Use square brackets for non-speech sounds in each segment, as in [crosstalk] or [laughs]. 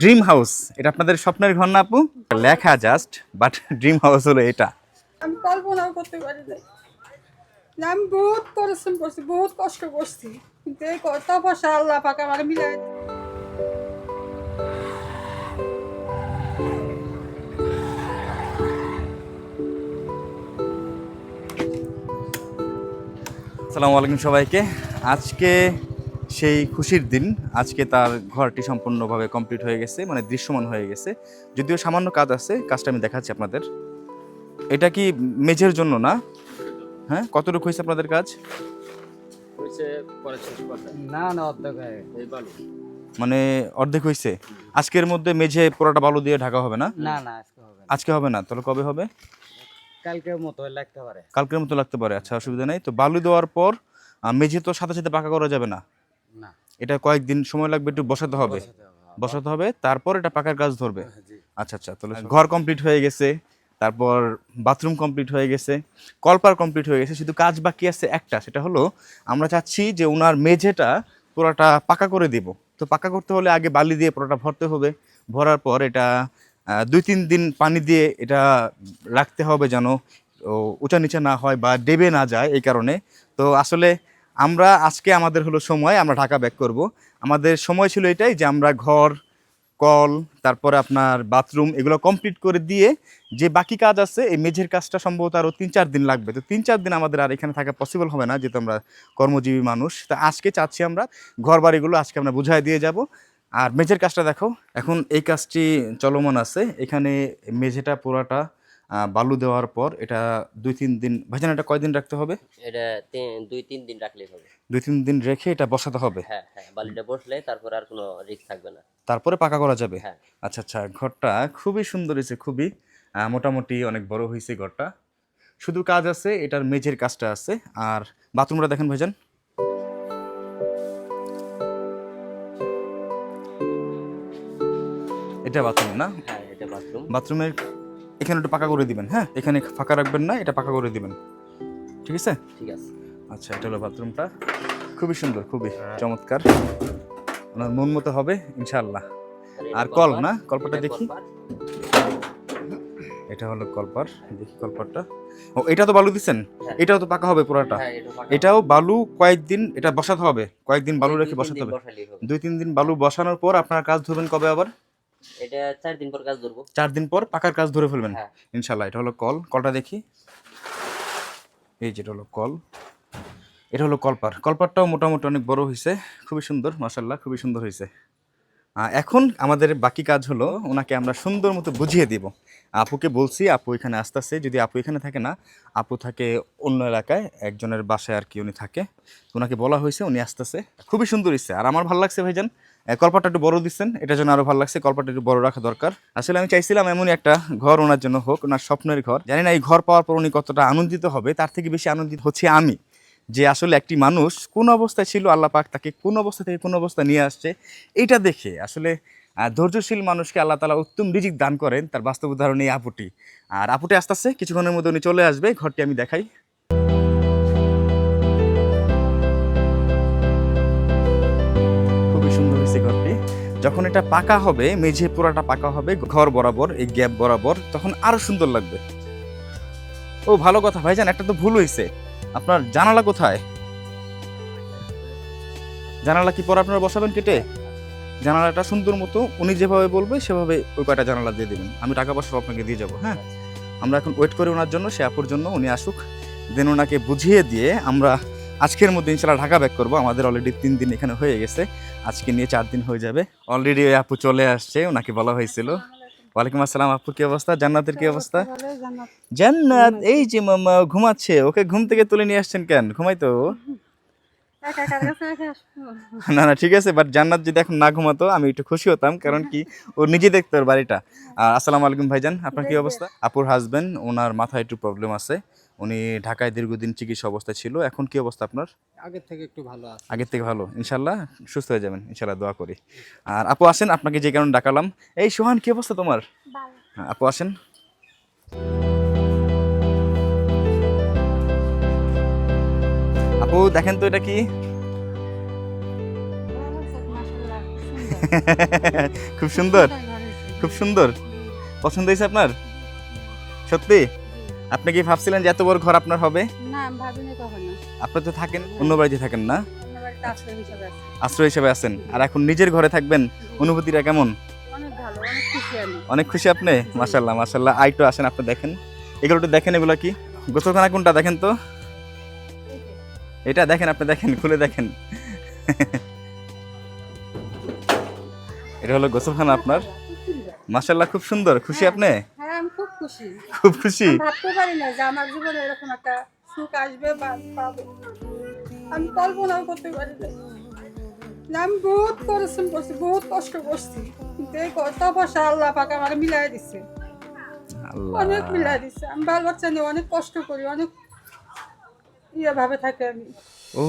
Dream house এটা আপনাদের স্বপ্নের ঘর না আপু? লেখা জাস্ট বাট ড্রিম হাউস হলো এটা। আমি কল্পনাও করতে পারি যে আমি বহুত পরিশ্রম করছি বহুত কষ্ট করছি। কিন্তু এই তপস্যা আল্লাহ পাক আমার মিলাই আসসালামু আলাইকুম সবাইকে। আজকে সেই খুশির দিন আজকে তার ঘরটি সম্পূর্ণভাবে কমপ্লিট হয়ে গেছে মানে দৃশ্যমান হয়ে গেছে। যদিও সামান্য কাজ আছে কাজটা আমি দেখাচ্ছি আপনাদের। এটা কি মেঝের জন্য না? হ্যাঁ কতটুকু হয়েছে আপনাদের কাজ? না না অর্ধেক মানে অর্ধেক হয়েছে? আজকের মধ্যে মেঝে পুরোটা বালু দিয়ে ঢাকা হবে না? না না আজকে হবে না। আজকে হবে না? তাহলে কবে হবে? কালকের মতো লাগতে পারে। কালকের মতো লাগতে পারে আচ্ছা অসুবিধা নেই। তো বালু দেওয়ার পর মেঝে তো সাথে সাথে পাকা করা যাবে না? এটা কয়েকদিন সময় লাগবে একটু বসাতে হবে। বসাতে হবে। তারপর এটা পাকার কাজ ধরবে। আচ্ছা আচ্ছা তাহলে ঘর কমপ্লিট হয়ে গেছে তারপর বাথরুম কমপ্লিট হয়ে গেছে কলপার কমপ্লিট হয়ে গেছে শুধু কাজ বাকি আছে একটা সেটা হলো আমরা চাচ্ছি যে ওনার মেঝেটা পুরোটা পাকা করে দিব। তো পাকা করতে হলে আগে বালি দিয়ে পুরোটা ভরতে হবে ভরার পর এটা দুই তিন দিন পানি দিয়ে এটা রাখতে হবে যেন ও উঁচা নিচা না হয় বা ডেবে না যায় এই কারণে। তো আসলে আমরা আজকে আমাদের হলো সময়, আমরা ঢাকা ব্যাক করব। আমাদের সময় ছিল এটাই যে আমরা ঘর, কল, তারপরে আপনার বাথরুম এগুলো কমপ্লিট করে দিয়ে যে বাকি কাজ আছে, এই মেঝের কাজটা সম্ভবত আরও তিন চার দিন লাগবে। তো তিন চার দিন আমাদের আর এখানে থাকা পসিবল হবে না, যেহেতু আমরা কর্মজীবী মানুষ। তা আজকে চাচ্ছি আমরা ঘর বাড়িগুলো আজকে আমরা বুঝাই দিয়ে যাব। আর মেঝের কাজটা দেখো, এখন এই কাজটি চলমান আছে। এখানে মেঝেটা পুরাটা বালু দেওয়ার পর এটা দুই তিন দিন ভাইজান এটা কয়দিন রাখতে হবে? এটা দুই তিন দিন রাখলেই হবে। দুই তিন দিন রেখে এটা বসাতে হবে? হ্যাঁ হ্যাঁ বালিটা বসলে তারপর আর কোনো রিস্ক থাকবে না। তারপরে পাকা করা যাবে? হ্যাঁ। আচ্ছা আচ্ছা ঘরটা খুবই সুন্দর হয়েছে খুবই। মোটামুটি অনেক বড় হয়েছে ঘরটা। শুধু কাজ আছে এটার মেঝের কাজটা আছে। আর বাথরুমটা দেখেন ভাইজান। এটা বাথরুম না? হ্যাঁ এটা বাথরুম। বাথরুমের এখানে একটু পাকা করে দিবেন হ্যাঁ? এখানে ফাঁকা রাখবেন না এটা পাকা করে দিবেন। ঠিক আছে? ঠিক আছে। আচ্ছা এটা হলো বাথরুমটা। খুবই সুন্দর খুবই চমৎকার। ওনার মন মতো হবে ইনশাআল্লাহ। আর কল না? কলপারটা দেখি। এটা হলো কলপার দেখি কলপারটা। ও এটা তো বালু দিচ্ছেন হ্যাঁ। এটাও তো পাকা হবে পুরাটা? হ্যাঁ। এটাও বালু কয়েকদিন এটা বসাতে হবে কয়েকদিন বালু রেখে বসাতে হবে। দুই তিন দিন বালু বসানোর পর আপনার কাজ ধরবেন কবে আবার? এটা চার দিন পর কাজ ধরবো। চার দিন পর পাকার কাজ ধরে ফেলবেন? হ্যাঁ। এটা হলো কল। কলটা দেখি। এই যেটা হলো কল। এটা হলো কলপার। কলপারটাও মোটামুটি অনেক বড় হয়েছে খুবই সুন্দর মাসাল্লাহ খুবই সুন্দর হয়েছে এখন আমাদের বাকি কাজ হলো ওনাকে আমরা সুন্দর মতো বুঝিয়ে দিব। আপুকে বলছি আপু এখানে আসতেছে। যদি আপু এখানে থাকে না আপু থাকে অন্য এলাকায় একজনের বাসায় আর কি উনি থাকে। ওনাকে বলা হয়েছে উনি আসতেছে। খুবই সুন্দর হয়েছে আর আমার ভালো লাগছে ভাইজান। আহ, কলপারটা একটু বড় দিচ্ছেন এটার জন্য আরও ভালো লাগছে কলপারটা একটু বড় রাখা দরকার। আসলে আমি চাইছিলাম এমনই একটা ঘর ওনার জন্য হোক ওনার স্বপ্নের ঘর। জানি না এই ঘর পাওয়ার পর উনি কতটা আনন্দিত হবে তার থেকে বেশি আনন্দিত হচ্ছে আমি। যে আসলে একটি মানুষ কোন অবস্থায় ছিল আল্লাহ পাক তাকে কোন অবস্থা থেকে কোন অবস্থা নিয়ে আসছে এইটা দেখে আসলে ধৈর্যশীল মানুষকে আল্লাহ তালা উত্তম রিজিক দান করেন তার বাস্তব উদাহরণ এই আপুটি। আর আপুটি আস্তে আস্তে কিছুক্ষণের মধ্যে উনি চলে আসবে ঘরটি আমি দেখাই। যখন এটা পাকা হবে, মেঝে পুরাটা পাকা হবে, ঘর বরাবর, এই গ্যাপ বরাবর, তখন আরও সুন্দর লাগবে। ও, ভালো কথা। ভাই ভাইজান, একটা তো ভুল হয়েছে আপনার জানালা কোথায়? জানালা কি পরে আপনারা বসাবেন কেটে? জানালাটা সুন্দর মতো উনি যেভাবে বলবে, সেভাবে ওই কয়টা জানালা দিয়ে দেবেন। আমি টাকা পয়সা আপনাকে দিয়ে যাব হ্যাঁ? আমরা এখন ওয়েট করি ওনার জন্য, সে আপুর জন্য, উনি আসুক। দেন ওনাকে বুঝিয়ে দিয়ে আমরা আজকের মধ্যে ইনশাল্লাহ ঢাকা ব্যাক করব। আমাদের অলরেডি তিন দিন এখানে হয়ে গেছে। আজকে নিয়ে চার দিন হয়ে যাবে। অলরেডি ওই আপু চলে আসছে ওনাকে বলা হয়েছিল। ওয়ালাইকুম আসসালাম আপু কি অবস্থা? জান্নাতের কি অবস্থা? জান্নাত। এই যে মামা ঘুমাচ্ছে ওকে ঘুম থেকে তুলে নিয়ে আসছেন কেন? ঘুমাই তো। না না ঠিক আছে বাট জান্নাত যদি এখন না ঘুমাতো আমি একটু খুশি হতাম কারণ কি ও নিজে দেখতো ওর বাড়িটা। আর আসসালামু আলাইকুম ভাইজান আপনার কি অবস্থা? আপুর হাজবেন্ড ওনার মাথায় একটু প্রবলেম আছে। উনি ঢাকায় দীর্ঘদিন চিকিৎসা অবস্থায় ছিল। এখন কি অবস্থা আপনার? আগের থেকে একটু ভালো আছে। আগের থেকে ভালো। ইনশাল্লাহ সুস্থ হয়ে যাবেন। ইনশাল্লাহ দোয়া করি। আর আপু আসেন আপনাকে যে কারণে ডাকালাম। এই সোহান কি অবস্থা তোমার? হ্যাঁ, আপু আসেন। আপু দেখেন তো এটা কি। খুব সুন্দর। খুব সুন্দর। পছন্দ হয়েছে আপনার? সত্যি? আপনি কি ভাবছিলেন যে এত বড় ঘর আপনার হবে? না আমি ভাবিনি কখনো। আপনি তো থাকেন অন্য বাড়িতে থাকেন না? আশ্রয় হিসাবে আছেন। আর এখন নিজের ঘরে থাকবেন অনুভূতিটা কেমন? অনেক খুশি আপনি? মাশাল্লাহ মাশাল্লাহ আইটো আসেন আপনি দেখেন। এগুলো একটু দেখেন এগুলো কি? গোসলখানা কোনটা দেখেন তো? এটা দেখেন আপনি দেখেন খুলে দেখেন। এটা হলো গোসলখানা আপনার। মাশাল্লাহ খুব সুন্দর। খুশি আপনি হ্যাঁ। খুব খুশি। খুব খুশি? আমি ভাবতে পারি না যে আমার জীবনে এরকম একটা সুখ আসবে বা পাবো। আমি কল্পনাও করতে পারি না। আমি বহুত পরিশ্রম করছি বহুত কষ্ট করছি কিন্তু এই তপসা আল্লাহ পাক আমার মিলাই দিচ্ছে অনেক মিলাই দিচ্ছে আমি বাল বাচ্চা নিয়ে অনেক কষ্ট করি অনেক ইয়ে ভাবে থাকি আমি। ও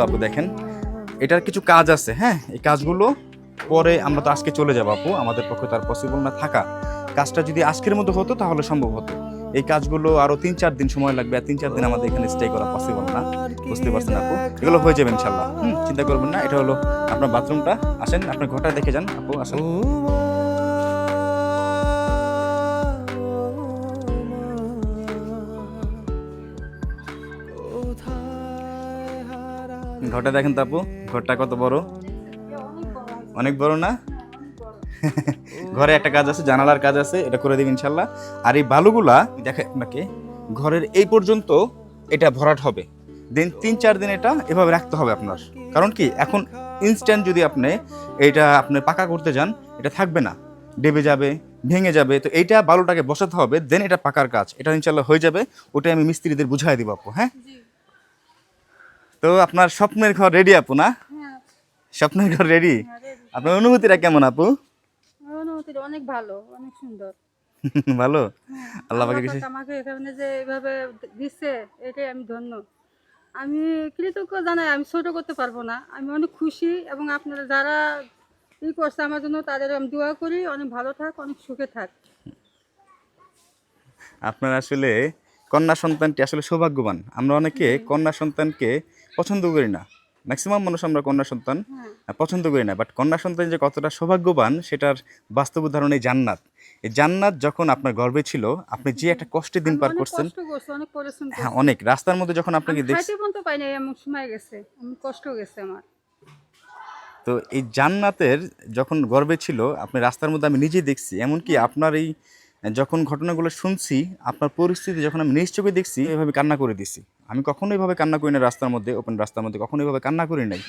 হলো আপু দেখেন। এটার কিছু কাজ আছে হ্যাঁ? এই কাজগুলো পরে আমরা তো আজকে চলে যাব আপু। আমাদের পক্ষে তার পসিবল না থাকা। কাজটা যদি আজকের মধ্যে হতো তাহলে সম্ভব হতো। এই কাজগুলো আরও তিন চার দিন সময় লাগবে আর তিন চার দিন আমাদের এখানে স্টে করা পসিবল না। বুঝতে পারছেন আপু? এগুলো হয়ে যাবে ইনশাল্লাহ। চিন্তা করবেন না। এটা হলো আপনার বাথরুমটা আসেন, আপনার ঘরটা দেখে যান। আপু, আসেন। ঘরটা দেখেন তো আপু ঘরটা কত বড়? অনেক বড় না? ঘরে একটা কাজ আছে জানালার কাজ আছে এটা করে দিবেন ইনশাল্লাহ। আর এই বালুগুলা দেখে আপনাকে ঘরের এই পর্যন্ত এটা ভরাট হবে। দিন তিন চার দিন এটা এভাবে রাখতে হবে আপনার। কারণ কি এখন ইনস্ট্যান্ট যদি আপনি এটা আপনি পাকা করতে যান এটা থাকবে না। ডেবে যাবে ভেঙে যাবে তো এইটা বালুটাকে বসাতে হবে দেন এটা পাকার কাজ। এটা ইনশাল্লাহ হয়ে যাবে ওটাই আমি মিস্ত্রিদের বুঝাই দিব আপু হ্যাঁ? তো আপনার স্বপ্নের ঘর রেডি আপু না? হ্যাঁ স্বপ্নের ঘর রেডি আপনার অনুভূতিটা কেমন আপু? অনুভূতিটা অনেক ভালো অনেক সুন্দর। [laughs] ভালো? হ্যাঁ, আল্লাহ আমাকে এখানে যে এভাবে দিচ্ছে এটাই আমি ধন্য। আমি কৃতজ্ঞ জানাই আমি ছোট করতে পারব না। আমি অনেক খুশি এবং আপনারা যারা ই করছে আমার জন্য তাদের আমি দোয়া করি অনেক ভালো থাক অনেক সুখে থাক। আপনার আসলে কন্যা সন্তানটি আসলে সৌভাগ্যবান। আমরা অনেকে কন্যা সন্তানকে পছন্দ করি না। ম্যাক্সিমাম মানুষ আমরা কন্যা সন্তান হ্যাঁ। পছন্দ করি না। বাট কন্যা সন্তান যে কতটা সৌভাগ্যবান সেটার বাস্তব উদাহরণ এই জান্নাত। এই জান্নাত যখন আপনার গর্বে ছিল আপনি যে একটা কষ্টের দিন পার করছেন কষ্ট হ্যাঁ অনেক। রাস্তার মধ্যে যখন আপনাকে আমি দেখ পর্যন্ত পাই না এমন সময় গেছে কষ্ট গেছে আমার। তো এই জান্নাতের যখন গর্বে ছিল আপনি রাস্তার মধ্যে আমি নিজেই দেখছি। এমনকি আপনার এই যখন ঘটনাগুলো শুনছি আপনার পরিস্থিতি যখন আমি নিজ চোখে দেখছি এভাবে কান্না করে দিছি। আমি কখনো এভাবে কান্না করি না রাস্তার মধ্যে ওপেন রাস্তার মধ্যে কখনো এভাবে কান্না করি নাই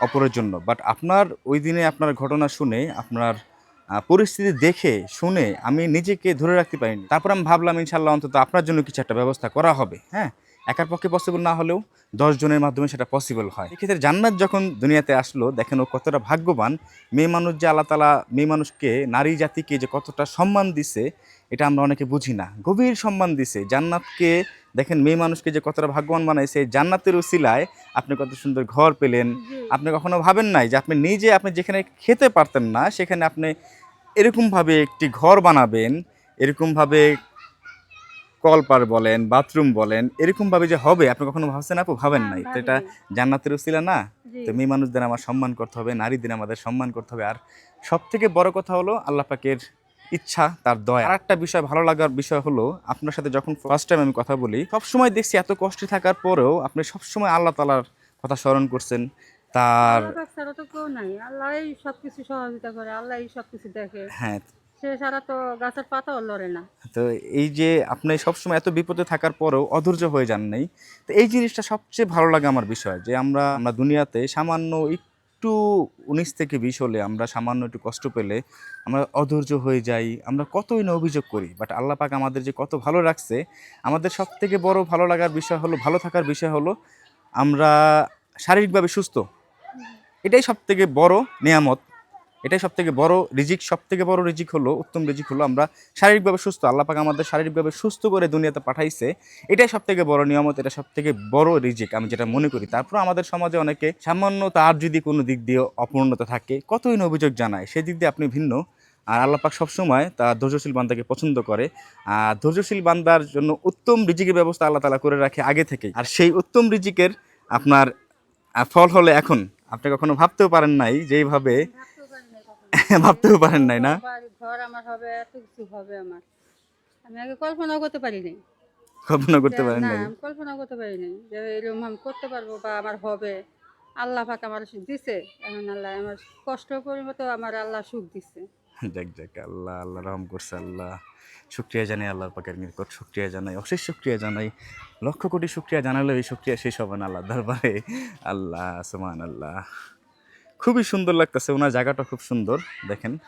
অপরের জন্য। বাট আপনার ওই দিনে আপনার ঘটনা শুনে, আপনার পরিস্থিতি দেখে, শুনে আমি নিজেকে ধরে রাখতে পারিনি। তারপর আমি ভাবলাম ইনশাল্লাহ অন্তত আপনার জন্য কিছু একটা ব্যবস্থা করা হবে হ্যাঁ? একার পক্ষে পসিবল না হলেও জনের মাধ্যমে সেটা পসিবল হয়। এক্ষেত্রে জান্নাত যখন দুনিয়াতে আসলো দেখেন ও কতটা ভাগ্যবান। মেয়ে মানুষ যে আল্লাহ তালা মেয়ে মানুষকে নারী জাতিকে যে কতটা সম্মান দিছে এটা আমরা অনেকে বুঝি না। গভীর সম্মান দিছে। জান্নাতকে দেখেন মেয়ে মানুষকে যে কতটা ভাগ্যবান বানাইছে জান্নাতের উসিলায় আপনি কত সুন্দর ঘর পেলেন। আপনি কখনো ভাবেন নাই যে আপনি নিজে আপনি যেখানে খেতে পারতেন না সেখানে আপনি এরকমভাবে একটি ঘর বানাবেন এরকমভাবে কলপার বলেন বাথরুম বলেন এরকমভাবে যে হবে আপনি কখনো ভাবছেন আপু? ভাবেন নাই। তো এটা জান্নাতের উসিলা না। তো মেয়ে মানুষদের আমার সম্মান করতে হবে নারীদের আমাদের সম্মান করতে হবে। আর সব থেকে বড় কথা হলো আল্লাহ পাকের ইচ্ছা তার দয়া। আর একটা বিষয় ভালো লাগার বিষয় হলো আপনার সাথে যখন ফার্স্ট টাইম আমি কথা বলি সবসময় দেখছি এত কষ্টে থাকার পরেও আপনি সবসময় আল্লাহ তালার কথা স্মরণ করছেন। তার ছাড়া তো কেউ নাই। আল্লাহ সবকিছু সহযোগিতা করে আল্লাহই সবকিছু দেখে। হ্যাঁ তো তো এই যে আপনি সবসময় এত বিপদে থাকার পরেও অধৈর্য হয়ে যান নাই, তো এই জিনিসটা সবচেয়ে ভালো লাগে আমার বিষয় যে আমরা আমরা দুনিয়াতে সামান্য একটু উনিশ থেকে বিশ হলে আমরা সামান্য একটু কষ্ট পেলে আমরা অধৈর্য হয়ে যাই, আমরা কতই না অভিযোগ করি বাট আল্লাহ পাক আমাদের যে কত ভালো রাখছে, আমাদের সব থেকে বড় ভালো লাগার বিষয় হলো, ভালো থাকার বিষয় হলো আমরা শারীরিকভাবে সুস্থ। এটাই সব থেকে বড় নিয়ামত। এটাই সব থেকে বড় রিজিক সব থেকে বড় রিজিক হলো, উত্তম রিজিক হলো আমরা শারীরিকভাবে সুস্থ আল্লাহ পাক আমাদের শারীরিকভাবে সুস্থ করে দুনিয়াতে পাঠাইছে। এটাই সব থেকে বড় নিয়ামত, এটা সব থেকে বড় রিজিক আমি যেটা মনে করি। তারপর আমাদের সমাজে অনেকে সামান্য তার যদি কোনো দিক দিয়ে অপূর্ণতা থাকে, কতই না অভিযোগ জানায়, সেই দিক দিয়ে আপনি ভিন্ন। আর আল্লাপাক সবসময় তার ধৈর্যশীল বান্দাকে পছন্দ করে। আর ধৈর্যশীল বান্দার জন্য উত্তম রিজিকের ব্যবস্থা আল্লাহ তালা করে রাখে আগে থেকেই। আর সেই উত্তম রিজিকের আপনার ফল হলে এখন। আপনি কখনো ভাবতেও পারেন নাই যেইভাবে [laughs] ভাবতেও পারেন নাই না? ঘর আমার হবে এত কিছু হবে আমার। আমি আগে কল্পনাও করতে পারি নাই কল্পনা করতে পারেন না আমি কল্পনা করতে পারি নাই যে এরকম আমি করতে পারব বা আমার হবে। আল্লাহ পাক আমার দিছে। এখন আল্লাহ আমার কষ্ট পরিমতো আমার আল্লাহ সুখ দিছে। যাক যাক আল্লাহ আল্লাহ রহম করছে আল্লাহ। শুক্রিয়া জানাই আল্লাহর পাকের নিকট শুক্রিয়া জানাই অশেষ শুক্রিয়া জানাই। লক্ষ কোটি শুক্রিয়া জানালেও এই শুক্রিয়া শেষ হবে না আল্লাহ দরবারে। আল্লাহ আসমান আল্লাহ খুবই সুন্দর লাগতেছে, ওনার জায়গাটা খুব সুন্দর, দেখেন।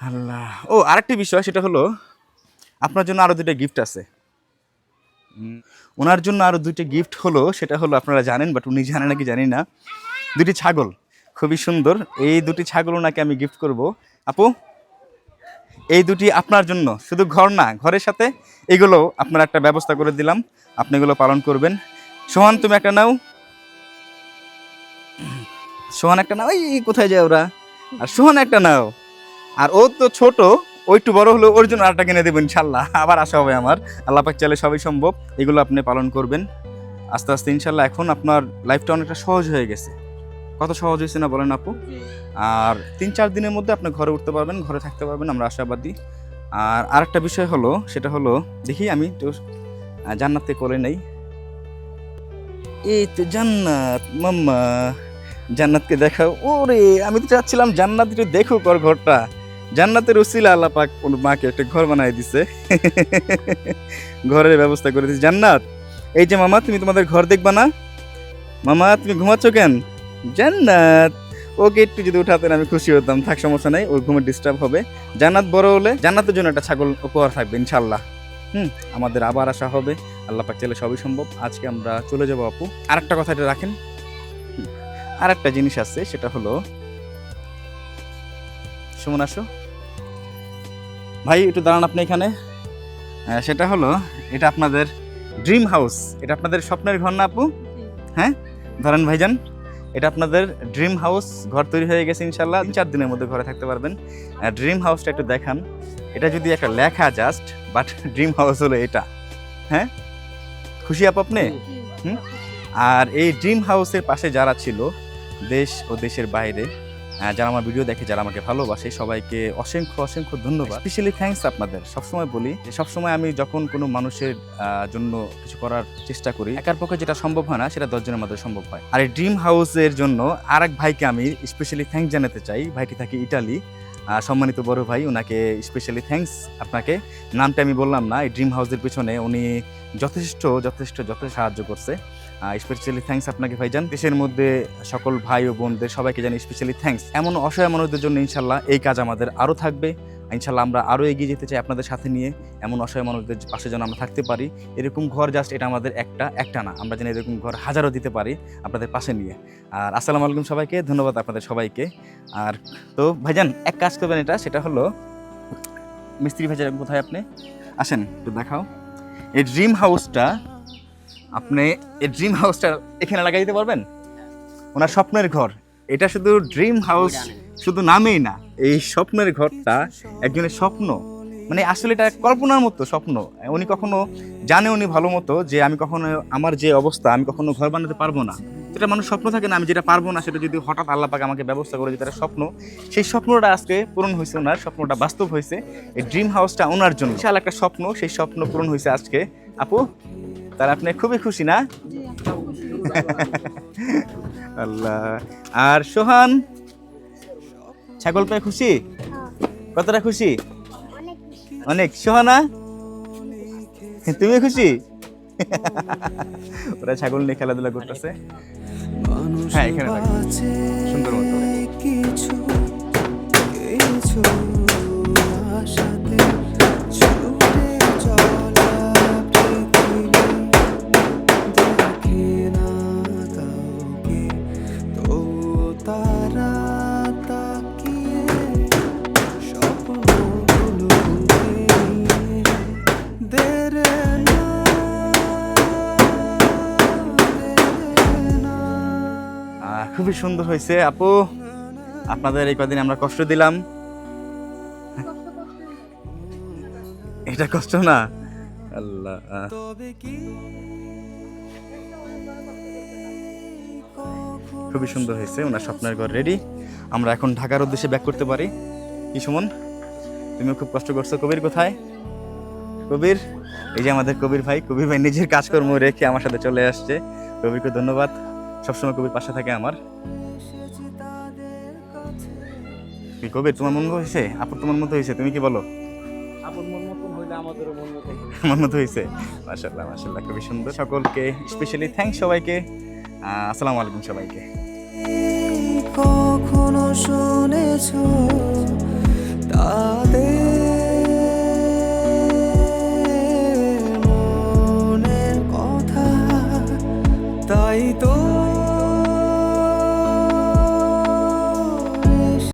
আল্লাহ। ও, আরেকটি বিষয়, সেটা হলো, আপনার জন্য আরও দুটো গিফট আছে। ওনার জন্য আরও দুইটা গিফট হলো, সেটা হলো, আপনারা জানেন বাট উনি জানেন নাকি জানি না দুটি ছাগল। খুবই সুন্দর। এই দুটি ছাগল ওনাকে আমি গিফট করব। আপু, এই দুটি আপনার জন্য, শুধু ঘর না, ঘরের সাথে, এগুলো আপনার একটা ব্যবস্থা করে দিলাম। আপনি এগুলো পালন করবেন। সোহান, তুমি একটা নাও। সোহান একটা নাও এই কোথায় যায় ওরা? আর সোহান একটা নাও। আর ও তো ছোট ও একটু বড় হলো ওর জন্য আরেকটা কিনে দেবো ইনশাল্লাহ। আবার আসা হবে আমার। আল্লাহ পাক চাইলে সবই সম্ভব। এগুলো আপনি পালন করবেন। আস্তে আস্তে ইনশাল্লাহ এখন আপনার লাইফটা অনেকটা সহজ হয়ে গেছে। কত সহজ হয়েছে না বলেন আপু? আর তিন চার দিনের মধ্যে আপনি ঘরে উঠতে পারবেন ঘরে থাকতে পারবেন আমরা আশাবাদী। আর আরেকটা বিষয় হলো সেটা হলো দেখি আমি তো জান্নাতে করে নেই। এই তো জান্নাত মাম্মা। জান্নাতকে দেখাও। ওরে, আমি তো চাচ্ছিলাম জান্নাত একটু দেখুক ওর ঘরটা। জান্নাতের উসিলা আল্লাহ পাক ওর মাকে একটা ঘর বানাই দিছে। ঘরের ব্যবস্থা করে দিছে। জান্নাত, এই যে মামা, তুমি তোমাদের ঘর দেখবা না? মামা, তুমি ঘুমাচ্ছ কেন? জান্নাত, ওকে একটু যদি উঠাতেন আমি খুশি হতাম। থাক, সমস্যা নাই, ওর ঘুমে ডিস্টার্ব হবে। জান্নাত বড় হলে, জান্নাতের জন্য একটা ছাগল উপহার থাকবে ইনশাল্লাহ হুম, আমাদের আবার আসা হবে। আল্লাহ পাক চাইলে সবই সম্ভব। আজকে আমরা চলে যাব আপু। আরেকটা কথা এটা রাখেন। আরেকটা জিনিস আছে সেটা হলো সুমন আসো। ভাই একটু দাঁড়ান আপনি এখানে। সেটা হলো এটা আপনাদের ড্রিম হাউস এটা আপনাদের স্বপ্নের ঘর না আপু? হ্যাঁ? ধরেন ভাইজান এটা আপনাদের ড্রিম হাউস ঘর তৈরি হয়ে গেছে ইনশাল্লাহ চার দিনের মধ্যে ঘরে থাকতে পারবেন। ড্রিম হাউসটা একটু দেখান। এটা যদি একটা লেখা জাস্ট বাট ড্রিম হাউস হলো এটা। হ্যাঁ? খুশি আপ আপনি? হুম? আর এই ড্রিম হাউসের পাশে যারা ছিল দেশ ও দেশের বাইরে। যারা আমার ভিডিও দেখে, যারা আমাকে ভালোবাসে, সবাইকে অসংখ্য অসংখ্য ধন্যবাদ। স্পেশালি থ্যাঙ্কস আপনাদের। সবসময় বলি যে, সবসময় আমি যখন কোনো মানুষের জন্য কিছু করার চেষ্টা করি, একার পক্ষে যেটা সম্ভব হয় না, সেটা দশজনের মধ্যে সম্ভব হয়। আর এই ড্রিম হাউসের জন্য আর এক ভাইকে আমি স্পেশালি থ্যাঙ্কস জানাতে চাই। ভাইটি থাকে ইটালি। সম্মানিত বড় ভাই ওনাকে স্পেশালি থ্যাঙ্কস আপনাকে। নামটা আমি বললাম না, এই ড্রিম হাউসের পিছনে উনি যথেষ্ট যথেষ্ট যথেষ্ট সাহায্য করছে। স্পেশালি থ্যাঙ্কস আপনাকে ভাইজান। দেশের মধ্যে সকল ভাই ও বোনদের সবাইকে জানি স্পেশালি থ্যাঙ্কস এমন অসহায় মানুষদের জন্য ইনশাল্লাহ এই কাজ আমাদের আরও থাকবে। ইনশাল্লাহ আমরা আরও এগিয়ে যেতে চাই আপনাদের সাথে নিয়ে। এমন অসহায় মানুষদের পাশে যেন আমরা থাকতে পারি। এরকম ঘর জাস্ট এটা আমাদের একটা একটা না। আমরা যেন এরকম ঘর হাজারও দিতে পারি আপনাদের পাশে নিয়ে। আর আসসালামু আলাইকুম সবাইকে, ধন্যবাদ আপনাদের সবাইকে। আর তো ভাইজান, এক কাজ করবেন এটা, সেটা হলো, মিস্ত্রি ভাইজান কোথায় আপনি? আসেন, একটু দেখাও। এই ড্রিম হাউসটা আপনি এই ড্রিম হাউসটা এখানে লাগাই দিতে পারবেন? ওনার স্বপ্নের ঘর। এটা শুধু ড্রিম হাউস শুধু নামেই না, এই স্বপ্নের ঘরটা একজনের স্বপ্ন। মানে আসলে এটা কল্পনার মতো স্বপ্ন। উনি কখনো জানে উনি ভালো মতো যে আমি কখনো আমার যে অবস্থা, আমি কখনো ঘর বানাতে পারব না। সেটা মানুষ স্বপ্ন থাকে না, আমি যেটা পারব না, সেটা যদি হঠাৎ আল্লাহ পাক আমাকে ব্যবস্থা করে যেটা স্বপ্ন। সেই স্বপ্নটা আজকে পূরণ হয়েছে ওনার, স্বপ্নটা বাস্তব হয়েছে। এই ড্রিম হাউসটা ওনার জন্য। বিশাল একটা স্বপ্ন, সেই স্বপ্ন পূরণ হয়েছে আজকে। আপু তার আপনি খুবই খুশি না? জি, আমি খুশি। আল্লাহ। আর সোহান? ছাগল পেয়ে খুশি? কতটা খুশি? অনেক সোহানা? তুমি খুশি? ওরা ছাগল নিয়ে খেলাধুলা করতেছে। হ্যাঁ এখানে। সুন্দর মতো। কিছু। সুন্দর হয়েছে। আপু, আপনাদের এই কদিন আমরা কষ্ট দিলাম। এটা কষ্ট না? আল্লাহ। খুবই সুন্দর হয়েছে, ওনার স্বপ্নের ঘর রেডি আমরা এখন ঢাকার উদ্দেশ্যে ব্যাক করতে পারি। কি সুমন? তুমিও খুব কষ্ট করছ। কবির কোথায়? কবির? এই যে আমাদের কবির ভাই কবির ভাই নিজের কাজকর্ম রেখে আমার সাথে চলে আসছে। কবিরকে ধন্যবাদ। সবসময় কবির পাশে থাকে আমার। কি কবির তোমার মন হয়েছে? আপুর তোমার মতো হয়েছে তুমি কি বলো? আপুর মন মতো হয়েছে? মাশাল্লাহ মাশাল্লাহ খুবই সুন্দর। সকলকে স্পেশালি থ্যাংক সবাইকে। আসসালামু আলাইকুম সবাইকে। কখনো শুনেছ তাদের তাই তো